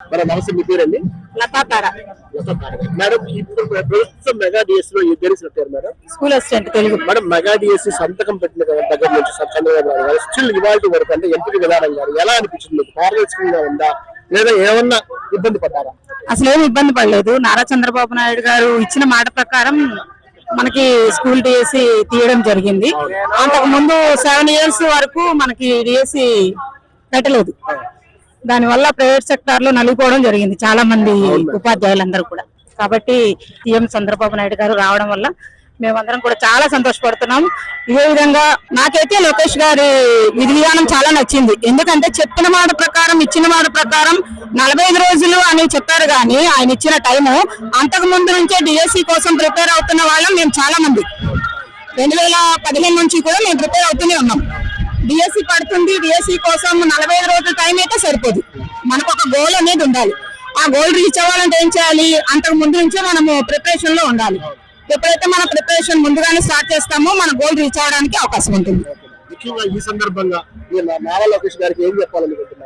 మన నమస్తే మీ పేరండి? మేడం ఇప్పుడు ప్రస్తుతం మెగా డిఎస్లో తెలిసినట్టారు madam? School assistant Telugu. Madam mega DS సంతకం పెట్టిన దగ్గర నుంచి చంద్రబాబు నాయుడు గారు స్టిల్ ఇవాళ వరకు అంటే ఎంపిక విధానం గారు ఎలా అనిపించింది పారదర్శకంగా ఉందా? లేదా ఏమన్నా ఇబ్బంది పడ్డారా? అసలు ఏమి ఇబ్బంది పడలేదు. నారా చంద్రబాబు నాయుడు గారు ఇచ్చిన మాట ప్రకారం మనకి స్కూల్ డిఎస్సి తీయడం జరిగింది. అంతకు ముందు సెవెన్ ఇయర్స్ వరకు మనకి డిఎస్సి పెట్టలేదు. దానివల్ల ప్రైవేట్ సెక్టార్లో నలిగిపోవడం జరిగింది చాలా మంది ఉపాధ్యాయులందరూ కూడా. కాబట్టి సీఎం చంద్రబాబు నాయుడు గారు రావడం వల్ల మేమందరం కూడా చాలా సంతోషపడుతున్నాం. ఇదే విధంగా నాకైతే లోకేష్ గారి విధి విధానం చాలా నచ్చింది. ఎందుకంటే చెప్పిన మాట ప్రకారం ఇచ్చిన మాట ప్రకారం నలభై ఐదు రోజులు అని చెప్పారు కానీ ఆయన ఇచ్చిన టైము అంతకు ముందు నుంచే డిఎస్సి కోసం ప్రిపేర్ అవుతున్న వాళ్ళం మేము చాలా మంది. రెండు వేల పదిహేను నుంచి కూడా మేము ప్రిపేర్ అవుతూనే ఉన్నాం. డిఎస్సి పడుతుంది. డిఎస్సి కోసం నలభై ఐదు రోజుల టైం అయితే సరిపోదు. మనకు ఒక గోల్ అనేది ఉండాలి. ఆ గోల్ రీచ్ అవ్వాలంటే ఏం చేయాలి? అంతకు ముందు నుంచే మనము ప్రిపరేషన్లో ఉండాలి. ఎప్పుడైతే మన ప్రిపరేషన్ ముందుగానే స్టార్ట్ చేస్తామో మన గోల్ రీచ్ అవ్వడానికి అవకాశం ఉంటుంది. ముఖ్యంగా ఈ సందర్భంగా నారా లోకేష్ గారికి ఏం చెప్పాలనుకుంటున్నారు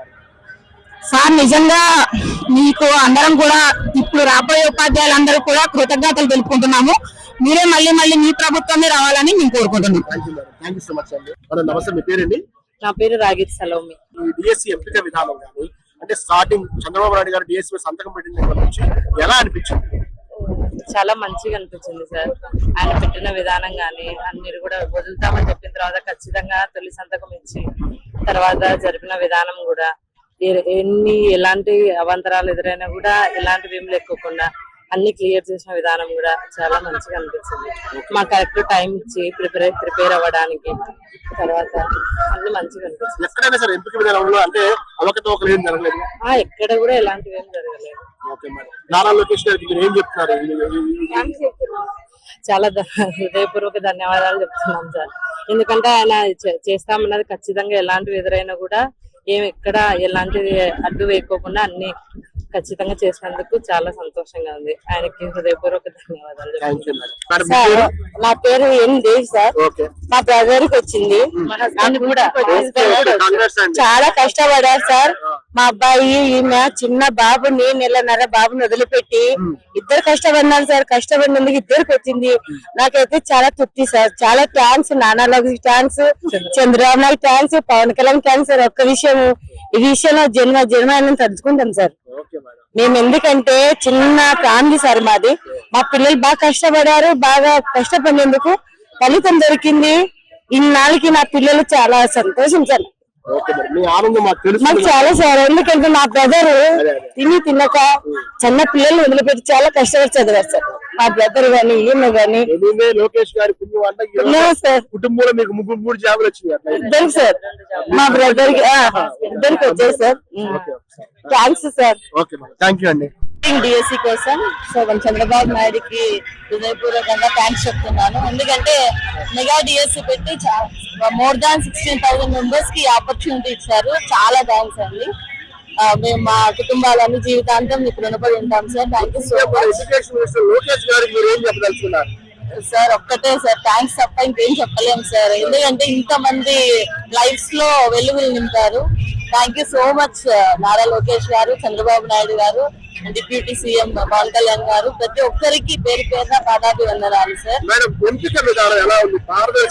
సార్ నిజంగా మీకు అందరం కూడా ఇప్పుడు రాబోయే ఉపాధ్యాయులందరూ కూడా కృతజ్ఞతలు తెలుపుకుంటున్నాము. మీరే మళ్ళీ మళ్ళీ మీ ప్రభుత్వమే రావాలని మేము కోరుకుంటున్నాం. నమస్తే. మీ పేరండి నా పేరు రాగిరి సలోమి. డిఎస్సి ఎంపిక విధానం కానీ అంటే స్టార్టింగ్ చంద్రబాబు నాయుడు గారు డిఎస్సి సంతకం పెట్టిన దగ్గర నుంచి ఎలా అనిపించింది? చాలా మంచిగా అనిపించింది సార్. ఆయన పెట్టిన విధానం గాని అన్ని కూడా వదులుతామని చెప్పిన తర్వాత ఖచ్చితంగా తొలి సంతకం ఇచ్చి తర్వాత జరిపిన విధానం కూడా ఎన్ని ఎలాంటి అవాంతరాలు ఎదురైనా కూడా ఎలాంటివి ఏం లేకోకుండా అన్ని క్లియర్ చేసిన విధానం కూడా చాలా మంచిగా అనిపించింది మా కరెక్ట్ టైం ఇచ్చి ప్రిపేర్ ప్రిపేర్ అవ్వడానికి తర్వాత అన్ని మంచిగా అనిపించింది అంటే ఎక్కడ కూడా ఎలాంటివి ఏం జరగలేదు. చాలా హృదయపూర్వక ధన్యవాదాలు చెప్తున్నాం సార్. ఎందుకంటే ఆయన చేస్తామన్నది ఖచ్చితంగా ఎలాంటివి ఎదురైనా కూడా ఏం ఎక్కడ ఎలాంటివి అడ్డు వేయకోకుండా అన్ని ఖచ్చితంగా చేసినందుకు చాలా సంతోషంగా ఉంది. ఆయనకి హృదయపూర్వక ధన్యవాదాలు సార్? నా పేరు ఎన్ దేవ్ సార్. మా బ్రదర్కి వచ్చింది. అండి. చాలా కష్టపడారు సార్. మా అబ్బాయి ఈమె చిన్న బాబుని నెలన్నర బాబుని వదిలిపెట్టి ఇద్దరు కష్టపడినారు సార్. కష్టపడినందుకు ఇద్దరికి వచ్చింది. నాకైతే చాలా తృప్తి సార్. చాలా thanks నానాలకు thanks Chandrababu. Naidu thanks Pawan Kalyan thanks sir. ఒక్క విషయం ఈ విషయంలో జన్మ జన్మ తలుచుకుంటాం సార్. మేము ఎందుకంటే చిన్న ఫ్యామిలీ సార్ మాది. మా పిల్లలు బాగా కష్టపడారు. బాగా కష్టపడినందుకు ఫలితం దొరికింది. ఇన్నాళ్ళకి నా పిల్లలు చాలా సంతోషించారు మాకు చాలా సార్ ఎందుకంటే నా బ్రదర్ తిని తినక చిన్న పిల్లలు వదిలిపెట్టి చాలా కష్టపడి చదివారు సార్. మా బ్రదర్ గాని ఈమె గాని. లోకేష్ గారి కుటుంబంలో మీకు ముగ్గురు మూడు జాబులు వచ్చినాయి అట్లా? ఇద్దరు సార్. మా బ్రదర్కి ఇద్దరికి వచ్చాయి sir. Thanks sir. Thank you అండి. డిఎస్సి కోసం. సో మన చంద్రబాబు నాయుడుకి హృదయపూర్వకంగా థ్యాంక్స్ చెప్తున్నాను. ఎందుకంటే మెగా డిఎస్సి పెట్టి మోర్ దాన్ సిక్స్టీన్ థౌసండ్ మెంబర్స్కి ఆపర్చునిటీ ఇచ్చారు. చాలా థ్యాంక్స్ అండి. మేము మా కుటుంబాలన్నీ జీవితాంతం మీకు రుణపడి ఉంటాం sir thank you so much education minister Lokesh గారికి మీరు ఏం చెప్పదలుచుకున్నారు? సార్ ఒక్కటే సార్ థ్యాంక్స్ తప్ప ఇంకేం చెప్పలేము సార్ ఎందుకంటే ఇంతమంది లైఫ్స్లో వెలుగులు నింపారు. Thank you so much Nara Lokesh garu Chandrababu Naidu గారు. డిప్యూటీ సీఎం పవన్ కళ్యాణ్ గారు ప్రతి ఒక్కరికి పేరు పేరున పాదాభి వందనాలు సార్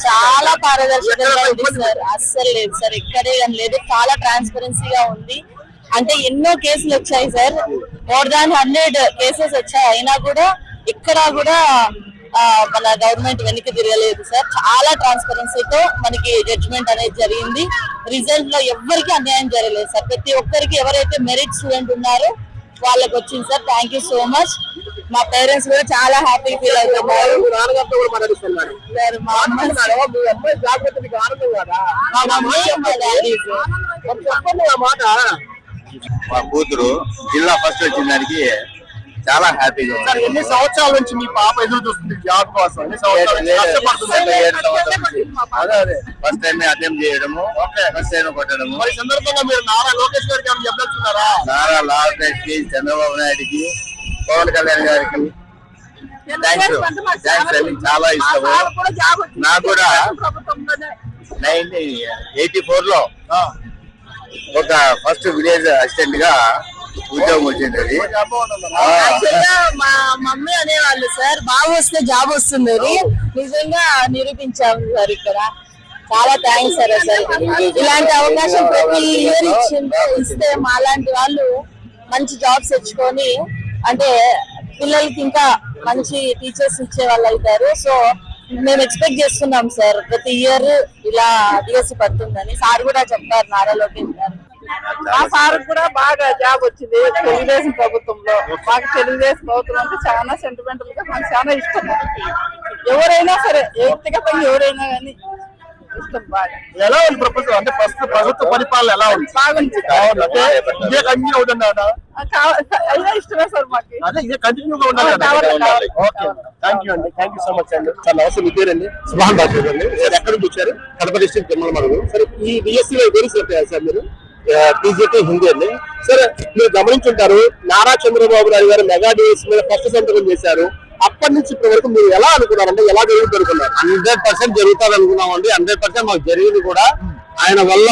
చాలా పారదర్శకంగా ఉంది సార్ అస్సలు లేదు సార్ ఎక్కడే కానీ లేదు. చాలా ట్రాన్స్పరెన్సీగా ఉంది. అంటే ఎన్నో కేసులు వచ్చాయి sir more than hundred cases వచ్చాయి. అయినా కూడా ఎక్కడా కూడా మన గవర్నమెంట్ వెనక్కి తిరగలేదు సార్ చాలా ట్రాన్స్పరెన్సీతో మనకి జడ్జిమెంట్ అనేది జరిగింది. రిజల్ట్లో ఎవ్వరికి అన్యాయం జరగలేదు సార్ ప్రతి ఒక్కరికి ఎవరైతే మెరిట్ స్టూడెంట్ ఉన్నారో వాళ్ళకి వచ్చింది sir. Thank you so much మా పేరెంట్స్ కూడా చాలా హ్యాపీ ఫీల్ అవుతున్నారు మీ కూతురు జిల్లా ఫస్ట్ వచ్చిన దానికి చాలా హ్యాపీగా ఎన్ని సంవత్సరాల నుంచి మీ పాప ఎదురు చూస్తుంది జాబ్ కోసం. అదే అదే. ఫస్ట్ టైం అటెంప్ట్ చేయడము ఫస్ట్ టైం కొట్టడము. మరి ఈ సందర్భంగా మీరు నారా లోకేష్ గారికి ఏమైనా చెప్పదలుచుకున్నారా? నారా గారికి చంద్రబాబు నాయుడుకి పవన్ కళ్యాణ్ గారికి థ్యాంక్స్ థ్యాంక్స్ అండి చాలా ఇష్టము. నాకు కూడా నైన్టీన్ ఎయిటీ ఫోర్లో ఒక ఫస్ట్ విలేజ్ అసిస్టెంట్గా ఉద్యోగం వచ్చింది అది. మా మమ్మీ అనేవాళ్ళు సార్ బాగా వస్తే జాబ్ వస్తుంది అని నిజంగా నిరూపించాము సార్ ఇక్కడ. చాలా థ్యాంక్స్ సార్ అసలు. ఇలాంటి అవకాశం ప్రతి ఇయర్ ఇచ్చింటే ఇస్తే మాలాంటి వాళ్ళు మంచి జాబ్స్ తెచ్చుకొని అంటే పిల్లలకి ఇంకా మంచి టీచర్స్ ఇచ్చే వాళ్ళు అవుతారు. సో మేము ఎక్స్పెక్ట్ చేస్తున్నాం సార్ ప్రతి ఇయర్ ఇలా డిఎస్సి పడుతుందని. సార్ కూడా చెప్పారు నారా లోకేష్ గారు. మా సార్ కూడా బాగా జాబ్ వచ్చింది. తెలుగుదేశం ప్రభుత్వంలో. మాకు తెలుగుదేశం ప్రభుత్వం అంటే చాలా సెంటిమెంటల్గా మాకు చాలా ఇష్టం. ఎవరైనా సరే వ్యక్తిగతంగా ఎవరైనా కానీ ఎలా ఉంది ప్రభుత్వం అంటే ప్రస్తుత ప్రభుత్వ పరిపాలన ఎలా ఉంది? బాగుంది. అంటే ఇదే కంటిన్యూ అవుతుంది ఇష్టమే సార్ మాకు. అదే ఇదే ఉండాలి. కావాలి, కావాలి. ఓకే. థ్యాంక్ యూ అండి. థ్యాంక్ యూ సో మచ్ అండి. సార్ నమస్తే. మీ పేరండి? సుభాన్ బాబు. అండి సార్ ఎక్కడ నుంచి వచ్చారు? కడప డిస్ట్రిక్ట్ తిరుమల మరుగు సరే ఈ బిఎస్సీ లో దేని సెలెక్ట్ అయ్యారు సార్ మీరు? టీజీటీ హిందీ అండి. సరే మీరు గమనించుంటారు నారా చంద్రబాబు నాయుడు గారు మెగా డిఎస్ మీద ఫస్ట్ సంతకం చేశారు. అప్పటి నుంచి ఇప్పటి వరకు మీరు ఎలా అనుకున్నారంటే ఎలా జరుగుతుంది అనుకున్నారు? హండ్రెడ్ పర్సెంట్ జరుగుతుంది అనుకున్నాం అండి హండ్రెడ్ పర్సెంట్ మాకు జరిగింది కూడా. ఆయన వల్ల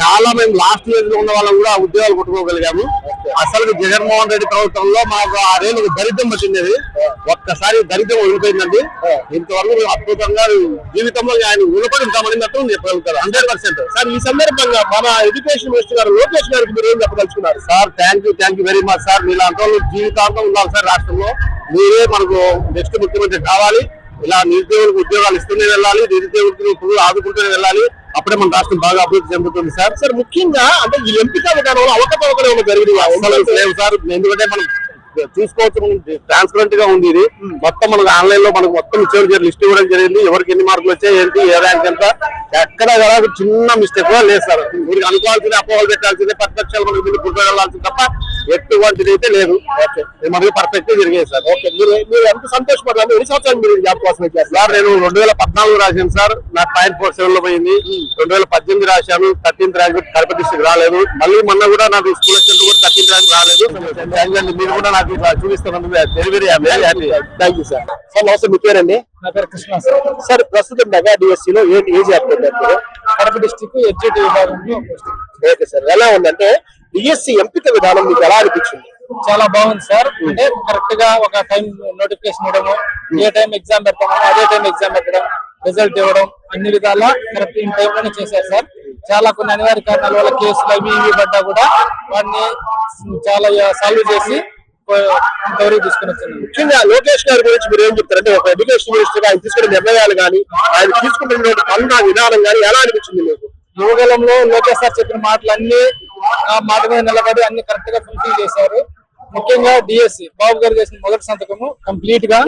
చాలా మేము లాస్ట్ ఇయర్లో ఉన్న వాళ్ళం కూడా ఉద్యోగాలు కొట్టుకోగలిగాము. అసలు జగన్మోహన్ రెడ్డి ప్రభుత్వంలో మాకు ఆరేళ్ళకి దరిద్రం వచ్చింది. ఒక్కసారి దరిద్రం వదిలిపోయిందండి ఇంతవరకు అద్భుతంగా జీవితంలో ఆయన ఉనపడి ఉంటామని మాత్రం చెప్పగలుగుతారు హండ్రెడ్ పర్సెంట్ సార్ ఈ సందర్భంగా మన ఎడ్యుకేషన్ మినిస్టర్ గారు లోకేష్ గారికి మీరు ఏం చెప్పదలుచుకున్నారు? Sir thank you thank you very much sir. మీలాంటి వాళ్ళు జీవితాంతం ఉండాలి సార్ రాష్ట్రంలో. మీరే మనకు నెక్స్ట్ ముఖ్యమంత్రి కావాలి. ఇలా నిరుద్యోగులకు ఉద్యోగాలు ఇస్తూనే వెళ్ళాలి నిరుద్యోగులకు ఆదుకుంటూనే వెళ్ళాలి. అప్పుడే మన రాష్ట్రం బాగా అభివృద్ధి చెందుతుంది సార్. సార్ ముఖ్యంగా అంటే ఈ ఎంపిక విధానంలో అవకతవకలు ఏమైనా జరిగింది సార్. ఎందుకంటే మనం చూసుకోవచ్చు ట్రాన్స్పరెంట్గా ఉంది ఇది. మొత్తం మనకు ఆన్లైన్లో మనకు మొత్తం ఇచ్చే లిస్ట్ ఇవ్వడం జరిగింది. ఎవరికి ఎన్ని మార్కులు వచ్చాయి ఏంటి ఏ ర్యాంక్ ఎంత ఎక్కడ కూడా ఒక చిన్న మిస్టేక్ కూడా లేదు సార్. మీరు అనుకోవాల్సింది అపోహలు పెట్టాల్సిందే ప్రతిపక్షాలు మనకు ముందు గుర్తుకెళ్ళాల్సింది తప్ప ఎటువంటిది అయితే లేదు. ఓకే మనకి పర్ఫెక్ట్ జరిగేది సార్. ఓకే మీరు మీరు ఎంత సంతోషపడ్డారు? ఎన్ని సంవత్సరాలు మీరు జాబ్ కోసం వచ్చారు? సార్ నేను రెండు వేల పద్నాలుగు రాశాను సార్. నా పాయింట్ ఫోర్ సెవెన్లో పోయింది. రెండు వేల పద్దెనిమిది రాశాను. థర్టీన్త్ ర్యాంక్ కడప డిస్ట్రిక్ట్ రాలేదు. మళ్ళీ మొన్న కూడా నాకు స్కూల్ కూడా థర్టీన్త్ ర్యాంక్ రాలేదు. మీరు కూడా నాకు ఇట్లా చూపిస్తున్నందుకు delivery happy thank you sir sir నమస్తే మీ పేరండి? నా పేరు కృష్ణ సార్ సార్ ప్రస్తుతం మెగా డిఎస్సి లో కడప డిస్టిక్ ఎడ్జిటి విభాగంలో ఓకే సార్ ఎలా ఉందంటే డిఎస్సి ఎంపిక విధానం మీకు ఎలా అనిపించింది? చాలా బాగుంది సార్ అంటే కరెక్ట్గా ఒక టైం నోటిఫికేషన్ ఇవ్వడము ఏ టైం ఎగ్జామ్ పెడతామో అదే టైం ఎగ్జామ్ పెట్టడం రిజల్ట్ ఇవ్వడం అన్ని విధాల కరెక్ట్ ఇన్ టైం లోనే చేశారు సార్ చాలా కొన్ని అనివార్య కారణాల వల్ల కేసులు అవి ఇవి పడ్డా కూడా వాటిని చాలా సాల్వ్ చేసి ఇంతవరకు తీసుకుని వచ్చింది ముఖ్యంగా లోకేష్ గారి గురించి మీరు ఏం చెప్తారు? అంటే ఒక ఎడ్యుకేషన్ మినిస్టర్ ఆయన తీసుకున్న నిర్ణయాలు కానీ ఆయన తీసుకుంటున్న పనుల విధానం కానీ ఎలా అనిపించింది మీకు? యువగలంలో లోకేష్ సార్ చెప్పిన మాటలు అన్ని ఆ మాట మీద నిలబడి అన్ని కరెక్ట్గా ఫుల్ఫిల్ చేశారు. ముఖ్యంగా డిఎస్సి బాబు గారు చేసిన మొదటి సంతకము కంప్లీట్గా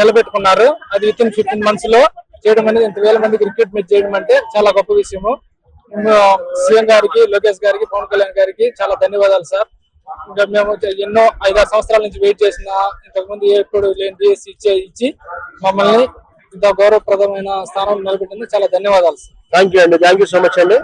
నిలబెట్టుకున్నారు. అది విత్ ఇన్ ఫిఫ్టీన్ మంత్స్లో చేయడం అనేది ఇంత వేల మందికి రిక్రూట్మెంట్ చేయడం అంటే చాలా గొప్ప విషయము. సీఎం గారికి లోకేష్ గారికి పవన్ కళ్యాణ్ గారికి చాలా ధన్యవాదాలు సార్. ఇంకా మేము ఎన్నో ఐదారు సంవత్సరాల నుంచి వెయిట్ చేసిన ఇంతకు ముందు ఎప్పుడు లేని డిఎస్సి ఇచ్చే ఇచ్చి మమ్మల్ని ఇంత గౌరవప్రదమైన స్థానం నిలబెట్టింది చాలా ధన్యవాదాలు థ్యాంక్ యూ అండి. థ్యాంక్ యూ సో మచ్ అండి.